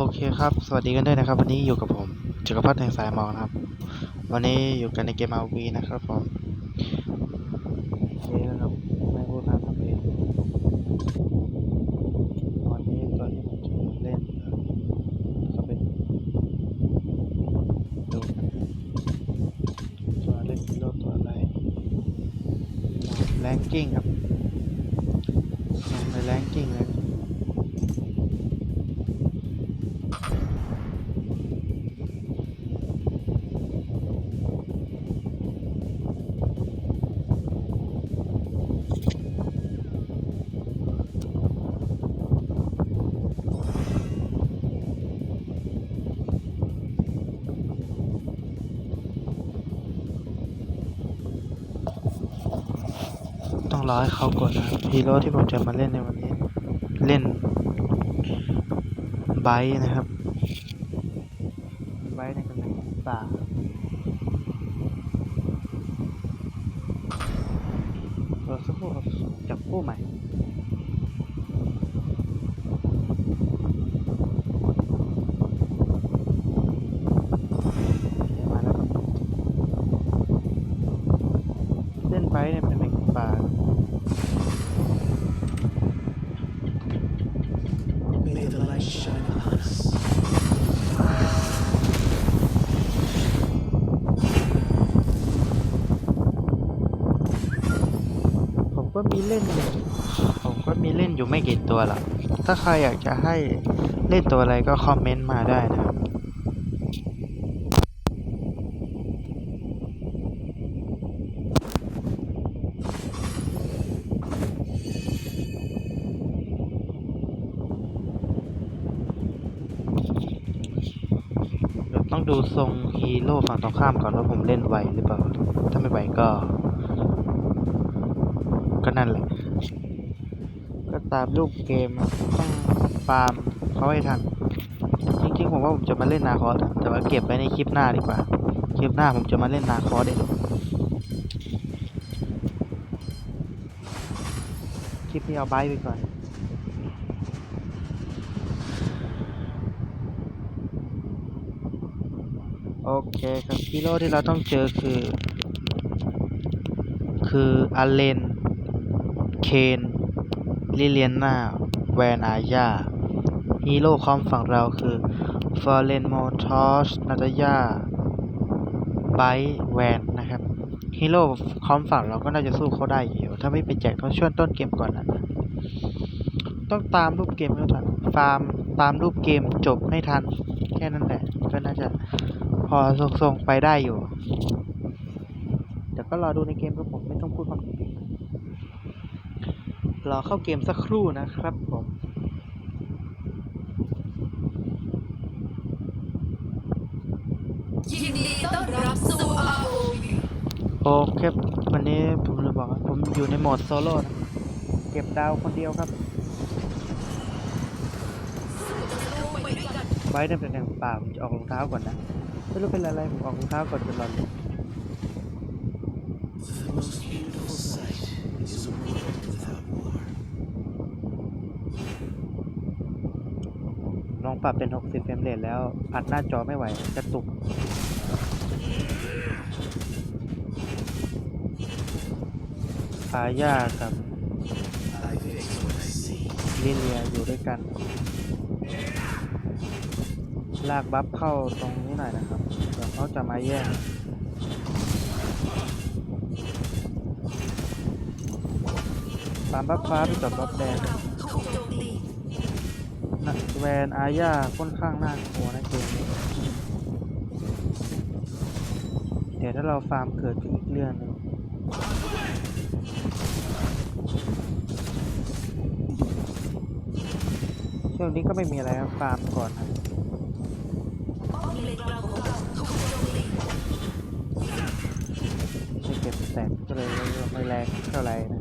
โอเคครับ สวัสดีกันด้วยนะครับ วันนี้อยู่กับผมจักรพัฒน์แห่งสายมอกนะครับ วันนี้อยู่กันในเกม RV นะครับผมโอเคนะครับไม่พูดพร่ำทำเพลงวันนี้ตัวที่ผมจะเล่นก็เป็นดูกันตัวเล่นฮีโร่ตัวอะไรแรงกิ้งครับ รอให้เขากดนะฮีโร่ที่ผมจะมาเล่นในวันนี้ เล่นไบค์นะครับ ตัวหรอกถ้าใครอยากจะให้เล่นตัวอะไรก็คอมเมนต์มาได้นะครับต้องดูทรงฮีโร่ฝั่งตรงข้ามก่อนว่าผมเล่นไหวหรือเปล่า ถ้าไม่ไหวก็ ก็นั่นแหละ ตามรูปเกมต้องฟาร์มเขาให้ทัน จริงๆผมว่าผมจะมาเล่นนาคอสแต่ว่าเก็บไว้ในคลิปหน้าดีกว่า คลิปหน้าผมจะมาเล่นนาคอสเองคลิปนี้เอาไบท์ไปก่อนโอเคครับฮีโร่ที่เราต้องเจอคือ คืออาเลน เคน ลิเลียนาแวนอาญาฮีโร่คอมฝั่งเราคือฟอร์เรนโมทอสนาตายาไบแวนนะครับฮีโร่คอมฝั่งเราก็น่าจะสู้เขาได้อยู่ ถ้าไม่ไปแจกต้องช่วงต้นเกมก่อนนะต้องตามรูปเกมให้ทันฟาร์มตามรูปเกมจบให้ทัน แค่นั้นแหละ ก็น่าจะพอทรงๆไปได้อยู่เดี๋ยวก็รอดูในเกมครับผมไม่ต้องพูดความจริง รอเข้าเกมสักครู่นะครับผมยินดีต้อนรับสู่ ROV โอเควันนี้ผมจะบอกว่าผมอยู่ในโหมดโซโล่นะเก็บดาวคนเดียวครับไว้ในเป็นอย่งป่าผมจะออกรองเท้าก่อนนะไม่รู้เป็นอะไรผมออกรองเท้าก่อนจะรอน องปรับเป็น 60 เฟรมเรทแล้วอัดหน้าจอไม่ไหวกระตุกอาญาครับลิเลียอยู่ด้วยกัน ลากบัฟเข้าตรงนี้หน่อยนะครับเดี๋ยวเขาจะมาแย่งตามบัฟฟ้าไปจบบัฟแดง แวนอาญาค่อนข้างน่ากลัวนะเกมนี้เดี๋ยวถ้าเราฟาร์มเกิดขึ้นอีกเรื่องหนึงช่วงนี้ก็ไม่มีอะไรฟาร์มก่อนครับไม่เก็บแตกก็เลยไม่แรงเท่าไหร่นะ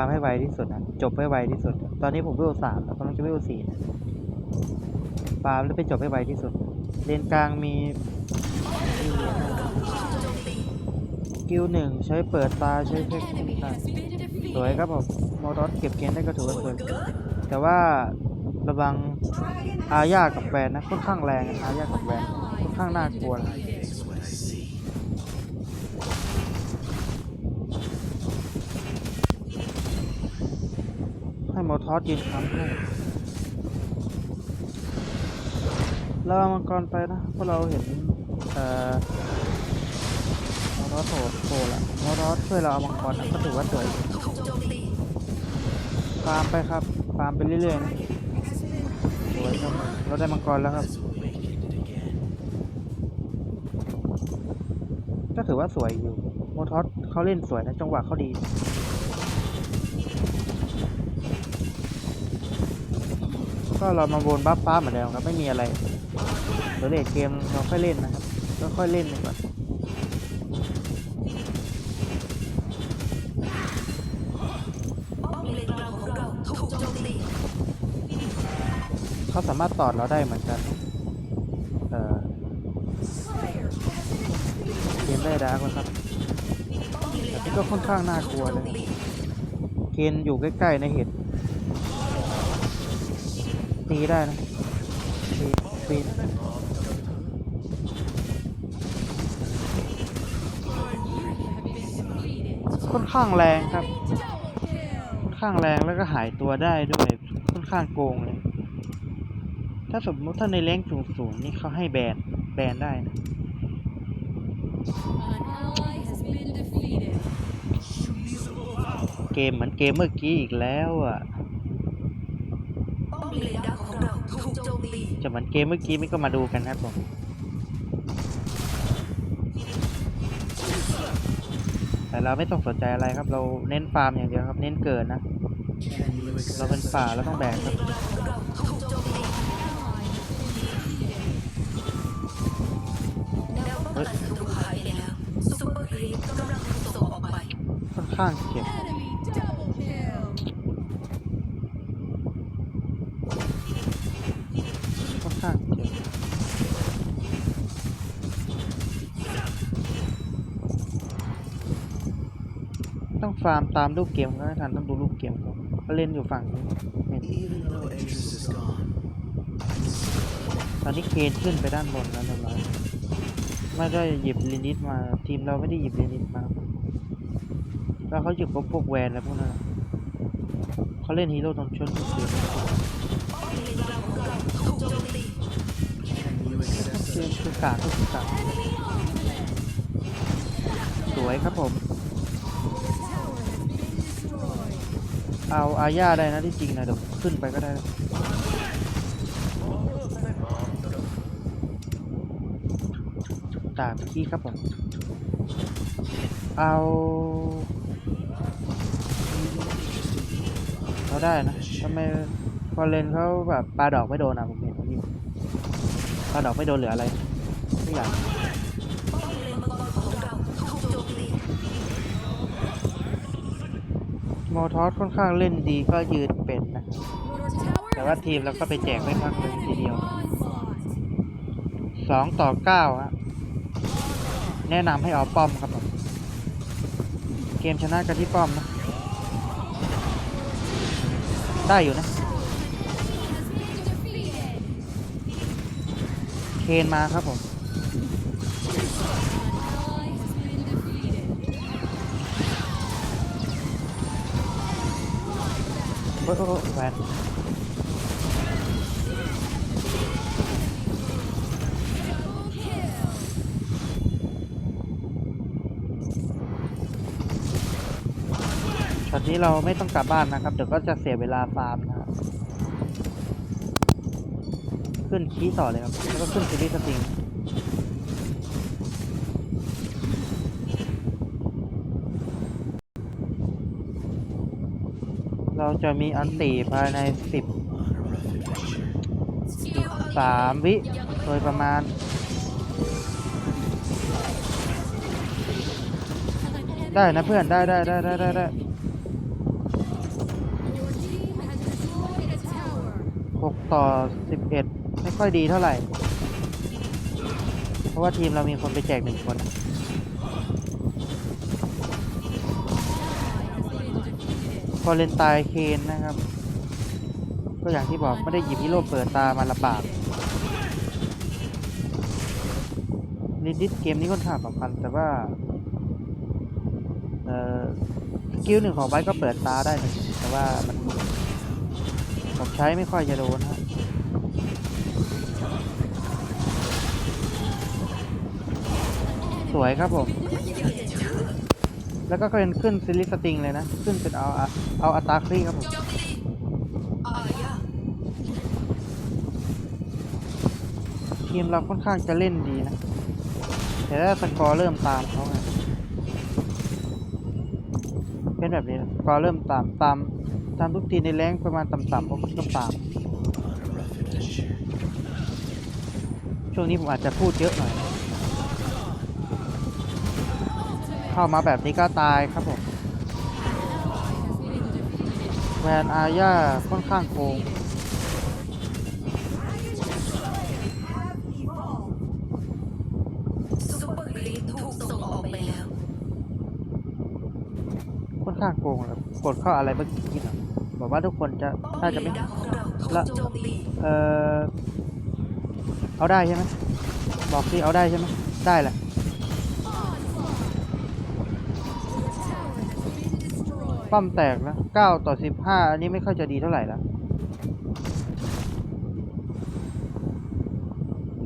าร์มให้ไวที่สุดนะจบให้ไวที่สุด ตอนนี้ผมเวลสามแล้วกำลังจะเวลสี่นะฟาร์มแล้วไปจบให้ไวที่สุด เลนกลางมีกิลหนึ่งใช้เปิดตาใช้เทคนิคต่าสวยครับผมมอร์ดอสเก็บเกณฑ์ได้ก็ถือว่าสวยแต่ว่าระวังอาญากับแวนนะค่อนข้างแรงอะอาญากับแวนค่อนข้างน่ากลัวนะ มอทอสยืนค้ำให้เราเอามังกรไปนะเพราะเราเห็นเอ่อมอร์ทอสโผล่โผล่ละมอร์ทอสช่วยเราเอามังกรนะก็ถือว่าสวยฟาร์มไปครับฟาร์มไปเรื่อยๆนะสวยครับเราได้มังกรแล้วครับก็ถือว่าสวยอยู่โมทอสเขาเล่นสวยนะจังหวะเขาดี ก็เรามาวนบัฟฟ้าเหมือนเดิมครับไม่มีอะไรเดี๋ยวเลทเกมเราค่อยเล่นนะครับก็ค่อยเล่นไปก่อนเขาสามารถตอดเราได้เหมือนกัน เออเกมได้ดาร์กแล้วครับแต่นี่ก็ค่อนข้างน่ากลัวเลย เกณฑ์อยู่ใกล้ๆในเห็ด ตีได้นะตีตีค่อนข้างแรงครับ ค่อนข้างแรงแล้วก็หายตัวได้ด้วย ค่อนข้างโกงเลย ถ้าสมมติถ้าในแรงสูงๆนี่เขาให้แบน แบนได้นะเกมเหมือนเกมเมื่อกี้อีกแล้วอะ จะเหมือนเกมเมื่อกี้ไม่ก็มาดูกันครับผมแต่เราไม่ต้องสนใจอะไรครับ เราเน้นฟาร์มอย่างเดียวครับ เน้นเกิดนะ Can you เรา accept เป็นป่าเราต้องแบกครับเฮ้ยค่อนข้างเจ็บ ค่อน ข้างเจ็บต้องฟาร์มตามลูกเกมก็ไม่ทันต้องดูลูกเกมเขาเขาเล่นอยู่ฝั่งนี้เห็น Even though Aegis is gone, ตอนนี้เคนขึ้นไปด้านบนแล้วเรียบร้อยไม่ได้หยิบลินิตมา ทีมเราไม่ได้หยิบลินิตมาแล้วเขาหยิบพวกพวกแวนแล้วพวกนั้นเขาเล่นฮีโร่ตรงชนทุกเคือกากก็คือกากสวยครับผม เอาอาญาได้นะที่จริงนะเดี๋ยวขึ้นไปก็ได้นะตามที่ครับผม เอาเราได้นะทำไมพอเลนเขาแบบปลาดอกไม่โดนอะผมเห็น เขาดอกไม่โดนเหลืออะไรไม่อยากโมทอสค่อนข้างเล่นดีก็ยืนเป็นนะ แต่ว่าทีมเราก็ไปแจกไม่พักเลยทีเดียวสองต่อเก้าฮะแนะนำให้เอาป้อมครับผมเกมชนะกันที่ป้อมนะ ได้อยู่นะ คนมาครับผมโอ้โอ้ยโอ้ยแวนช็อตนี้เราไม่ต้องกลับบ้านนะครับ เดี๋ยวก็จะเสียเวลาฟาร์มนะครับ ขึ้นคีต่อเลยครับ แล้วก็ขึ้นซีรีส์สติงเราจะมีอันตีภายในสิบสามวิ โดยประมาณได้นะเพื่อนได้ได้ได้ได้ได้หกต่อสิบเอ็ด ค่อยดีเท่าไหร่ เพราะว่าทีมเรามีคนไปแจกหนึ่งคนพอเลนตายเคนนะครับ ก็อย่างที่บอกไม่ได้หยิบฮีโร่เปิดตามาลำบากนิดนิดๆเกมนี้ค่อนข้างสำคัญแต่ว่าเอ่อสกิลหนึ่งของไบค์ก็เปิดตาได้แต่ว่ามันผมใช้ไม่ค่อยจะโดนฮะ สวยครับผม แล้วก็เป็นขึ้นซิลิสติงเลยนะ ขึ้นเป็นเอาเอาอาอัตาครีครับผมทีมเราค่อนข้างจะเล่นดีนะ แต่ถ้าสกอร์เริ่มตามเขาไงเป็นแบบนี้สกอร์เริ่มตามตามตามทุกทีในแรงประมาณต่ำๆผมก็ตาม ช่วงนี้ผมอาจจะพูดเยอะหน่อย เข้ามาแบบนี้ก็ตายครับผมแวนอาญาค่อนข้างโกงซุเปอร์กรีดถูกส่งออกไปแล้วค่อนข้างโกงเลยกดเข้าอะไรเมื่อกี้นะบอกว่าทุกคนจะป้อมถ้าจะไม่ละเออเอาได้ใช่ไหมบอกที่เอาได้ใช่ไหมได้แหละ ป้อมแตกแล้ว9ต่อ15อันนี้ไม่ค่อยจะดีเท่าไหร่แล้ว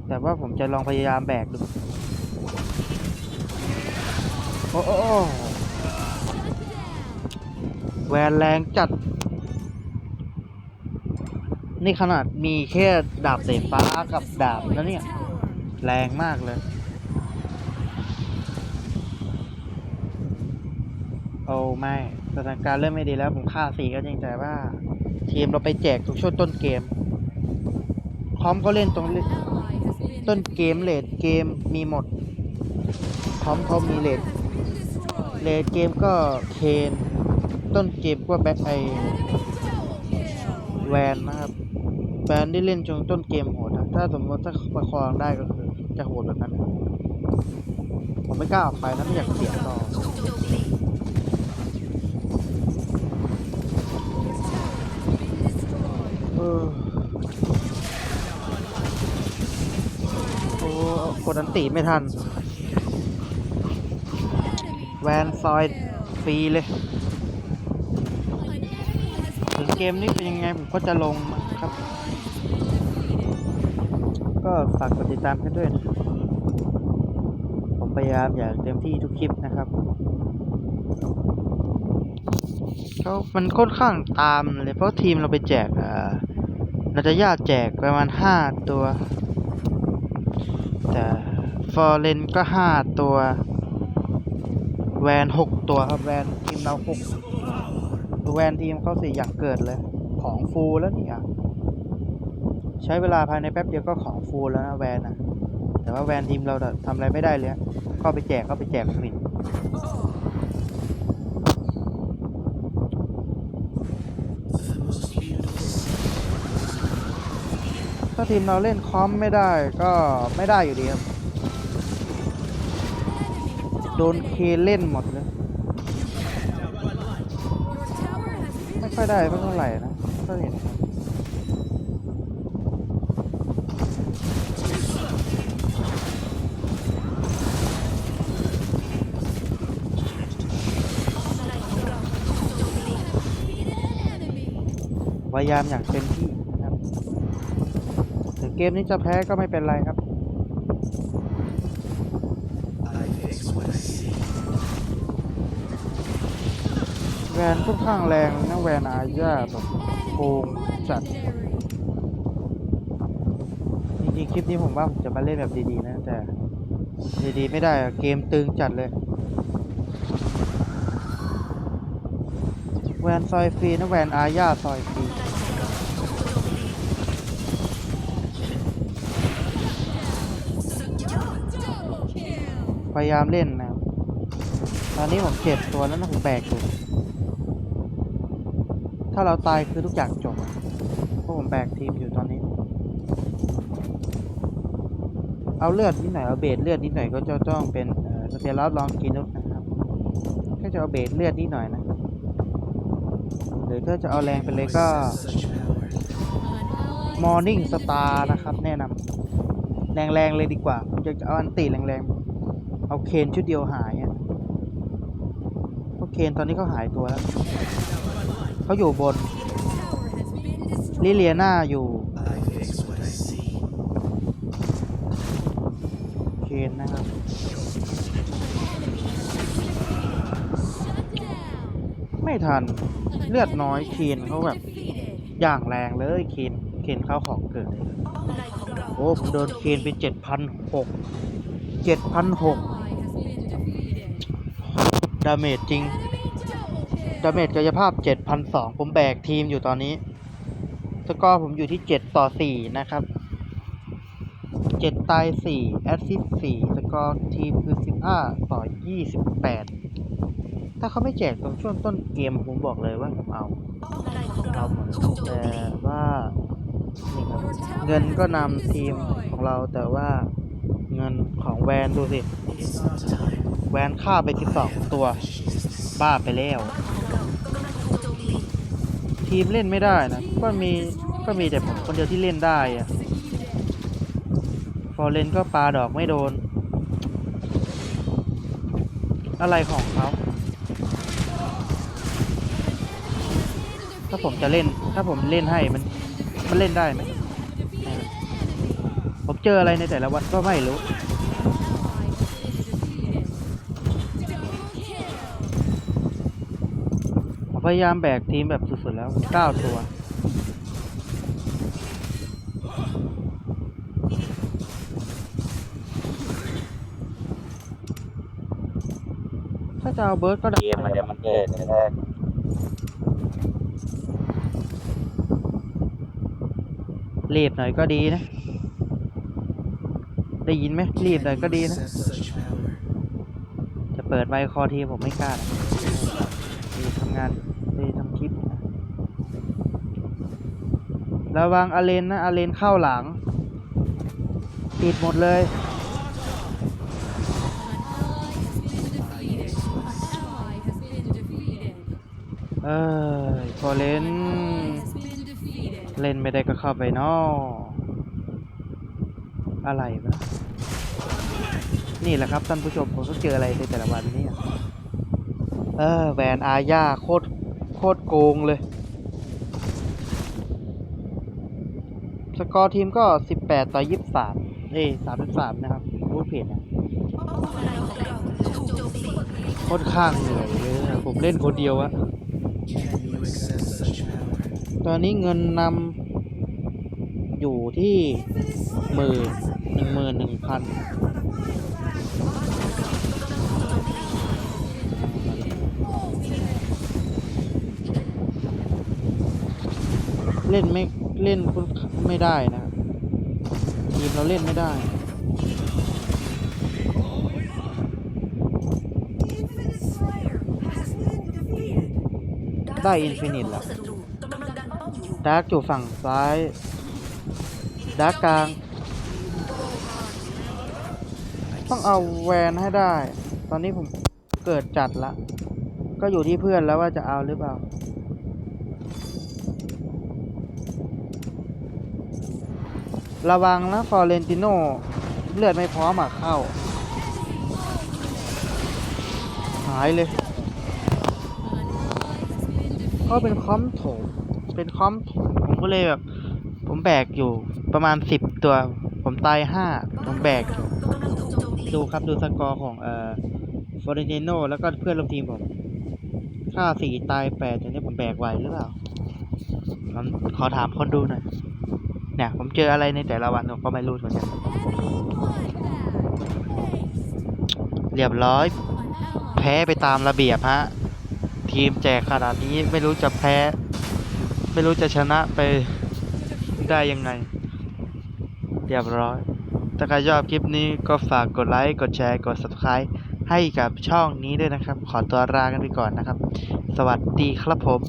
แต่ว่าผมจะลองพยายามแบกดู โอ้โอแวนแรงจัด นี่ขนาดมีแค่ดาบสฟ้ากับดาบนะเนี่ย แรงมากเลยโอ้ไม่ สถานการณ์เริ่มไม่ดีแล้วผมฆ่าสีก็จริงแต่ว่า ทีมเราไปแจกทุกช่วงต้นเกม คอมก็เล่นตรงต้นเกมเลดเกมมีหมด คอมเขามีเลดเลดเกมก็เคนต้นเกมก็แบ็คไอแวนนะครับแวนได้เล่นจนต้นเกมโหดนะถ้าสมมติถ้าประคองได้ก็คือจะโหดแบบนั้น ผมไม่กล้าออกไปนะไม่อยากเสียต่อ โอ้กดอันตีไม่ทัน แวนซอยฟรีเลย ถึงเกมนี้เป็นยังไงผมก็จะลงนะครับ ก็ฝากกดติดตามกันด้วยนะผมพยายามอย่างเต็มที่ทุกคลิปนะครับเขามันค่อนข้างตามเลยเพราะทีมเราไปแจกอ่า นาจะยากแจกประมาณห้าตัว แต่ฟอร์เรนก็ห้าตัว แวนหกตัวครับแวนทีมเราหกแวนทีมเขาสี่อย่างเกิดเลย ของฟูลแล้วเนี่ยใช้เวลาภายในแป๊บเดียวก็ของฟูลแล้วนะแวนอะแต่ว่าแวนทีมเราทำอะไรไม่ได้เลยเข้าไปแจกเข้าไปแจกหมิ่น ถ้าทีมเราเล่นคอมไม่ได้ก็ไม่ได้อยู่ดีครับ โดนเคเล่นหมดเลย ไม่ค่อยได้เท่าไหร่นะก็เห็นพยายามอย่างเต็มที่ เกมนี้จะแพ้ก็ไม่เป็นไรครับ แวนค่อนข้างแรงนะแวนอาญาแบบโกงจัด จริงๆคลิปนี้ผมว่าผมจะมาเล่นแบบดีๆนะ แต่ดีๆไม่ได้เกมตึงจัดเลยแวนซอยฟรีนะแวนอาญาซอยฟรี พยายามเล่นนะครับ ตอนนี้ผมเจ็บตัวแล้วนะผมแบกอยู่ ถ้าเราตายคือทุกอย่างจบอะโอ้ราะผมแบกทีมอยู่ตอนนี้ เอาเลือดนิดหน่อยเอาเบสเลือดนิดหน่อยก็จะต้องเป็นเอ่อสเปียร์ลอสลองกินุสนะครับถ้าจะเอาเบสเลือดนิดหน่อยนะ หรือถ้าจะเอาแรงไปเลยก็ Such power. Morning Star นะครับ แนะนำแรงๆเลยดีกว่าผมอยากจะเอาอันติแรงๆ เอาเคนชุดเดียวหายอะเพราะเคนตอนนี้เขาหายตัวแล้วเขาอยู่บนลิเลียนาอยู่เคนนะครับไม่ทันเลือดน้อยเคนเขาแบบอย่างแรงเลยเคนเคนเข้าของเกิดเลยป้อมในโอ้ผมโดนเคนไปเจ็ดพันหกเจ็ดพันหก ดาเมจจริง ดาเมจกายภาพเจ็ดพันสองผมแบกทีมอยู่ตอนนี้ สกอร์ผมอยู่ที่เจ็ดต่อสี่นะครับเจ็ดตายสี่แอสซิสสี่สกอร์ทีมคือสิบห้าต่อยี่สิบแปดถ้าเขาไม่แจกตรงช่วงต้นเกมผมบอกเลยว่าผมเอาเราเอาหมดแต่ว่าเงินก็นำทีมของเราแต่ว่า งินของแวนดูสิ แวนฆ่าไป 12 ตัว บ้าไปแล้ว ทีมเล่นไม่ได้นะ ก็มีก็มีแต่ผมคนเดียวที่เล่นได้อะฟอร์เรนก็ปาดอกไม่โดน อะไรของเขาถ้าผมจะเล่น ถ้าผมเล่นให้มัน มันเล่นได้ไหมผมเจออะไรในแต่ละวันก็ไม่รู้ พยายามแบกทีมแบบสุดๆแล้ว9ตัว ถ้าจะเอาเบิร์ดก็ได้ เกมมันเดี๋ยวมันเกิดแรกรีบหน่อยก็ดีนะ ได้ยินไหมรีบหน่อยก็ดีนะ Possess such power. จะเปิดไมค์คอทีผมไม่กล้านะดีทำงานดีทำคลิปนะ ระวังอาเลนนะอาเลนเข้าหลัง ปิดหมดเลย เออพอเล่น เล่นไม่ได้ก็เข้าไปนออะไรวะนี่แหละครับท่านผู้ชมผมก็เจออะไรในแต่ละวันเนี่ยเออแหวนอาญาโคตรโคตรโกงเลย สกอร์ทีมก็ 18 ต่อ 23 เอ้ย33 นะครับพูดผิดนะป้อมในของเราถูกโจค่อนข้างเหนื่อยเลยนะผมเล่นคนเดียวอะตอนนี้เงินนำอยู่ที่หมื่นหนึ่งหมื่นหนึ่งพันเล่นไม่เล่น ไม่ได้นะครับทีมเราเล่นไม่ได้ได้อินฟินิตแล้วดาร์กอยู่ฝั่งซ้ายดาร์กกลาง ต้องเอาแวนให้ได้ ตอนนี้ผมเกิดจัดละ ก็อยู่ที่เพื่อนแล้วว่าจะเอาหรือเปล่า ระวังนะฟอเรนติโนเลือดไม่พร้อมอะเข้า หายเลยก็เป็นคอมโถมเป็นคอมโถมผมก็เลยแบบ ผมแบกอยู่ประมาณสิบตัว ผมตายห้าผมแบกอยู่ดูครับดูสกอร์ของเอ่อฟอเรนติโนแล้วก็เพื่อนร่วมทีมผมค่าสี่ตายแปดอย่างนี้ผมแบกไหวหรือเปล่าผมขอถามคนดูหน่อย เนี่ยผมเจออะไรในแต่ละวันผมก็ไม่รู้เหมือนกันเรียบร้อย แพ้ไปตามระเบียบฮะ ทีมแจกขนาดนี้ไม่รู้จะแพ้ ไม่รู้จะชนะไปได้ยังไง เรียบร้อย ถ้าใครชอบคลิปนี้ก็ฝากกดไลค์ กดแชร์ กด subscribe ให้กับช่องนี้ด้วยนะครับ ขอตัวลากันไปก่อนนะครับ สวัสดีครับผม